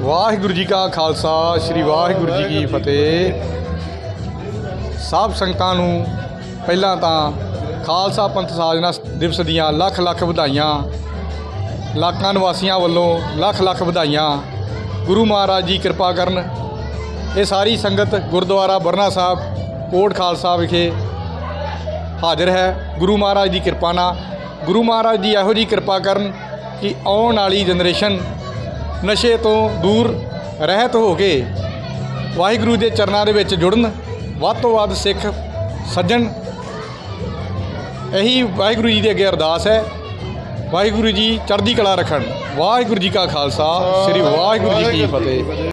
ਵਾਹਿਗੁਰੂ ਜੀ ਕਾ ਖਾਲਸਾ, ਸ੍ਰੀ ਵਾਹਿਗੁਰੂ ਜੀ ਕੀ ਫਤਿਹ। ਸਭ ਸੰਗਤਾਂ ਨੂੰ ਪਹਿਲਾਂ ਤਾਂ ਖਾਲਸਾ ਪੰਥ ਸਾਜਨਾ ਦਿਵਸ ਦੀਆਂ ਲੱਖ ਲੱਖ ਵਧਾਈਆਂ। ਲਾਕਾਂ ਨਿਵਾਸੀਆਂ ਵੱਲੋਂ ਲੱਖ ਲੱਖ ਵਧਾਈਆਂ। ਗੁਰੂ ਮਹਾਰਾਜ ਜੀ ਕਿਰਪਾ ਕਰਨ। ਇਹ ਸਾਰੀ ਸੰਗਤ ਗੁਰਦੁਆਰਾ ਬਰਨਾ ਸਾਹਿਬ, ਕੋਟ ਖਾਲਸਾ ਵਿਖੇ ਹਾਜ਼ਰ ਹੈ। ਗੁਰੂ ਮਹਾਰਾਜ ਦੀ ਕਿਰਪਾ ਨਾਲ। ਗੁਰੂ ਮਹਾਰਾਜ ਜੀ ਇਹੋ ਜੀ ਕਿਰਪਾ ਕਰਨ ਕਿ ਆਉਣ ਵਾਲੀ ਜਨਰੇਸ਼ਨ ਨਸ਼ੇ ਤੋਂ ਦੂਰ ਰਹਿਤ ਹੋ ਕੇ ਵਾਹਿਗੁਰੂ ਦੇ ਚਰਨਾਂ ਦੇ ਵਿੱਚ ਜੁੜਨ ਵੱਧ ਤੋਂ ਵੱਧ ਸਿੱਖ ਸੱਜਣ। ਇਹੀ ਵਾਹਿਗੁਰੂ ਜੀ ਦੇ ਅੱਗੇ ਅਰਦਾਸ ਹੈ। ਵਾਹਿਗੁਰੂ ਜੀ ਚੜ੍ਹਦੀ ਕਲਾ ਰੱਖਣ। ਵਾਹਿਗੁਰੂ ਜੀ ਕਾ ਖਾਲਸਾ। ਸ੍ਰੀ ਵਾਹਿਗੁਰੂ ਜੀ ਕੀ ਫਤਿਹ।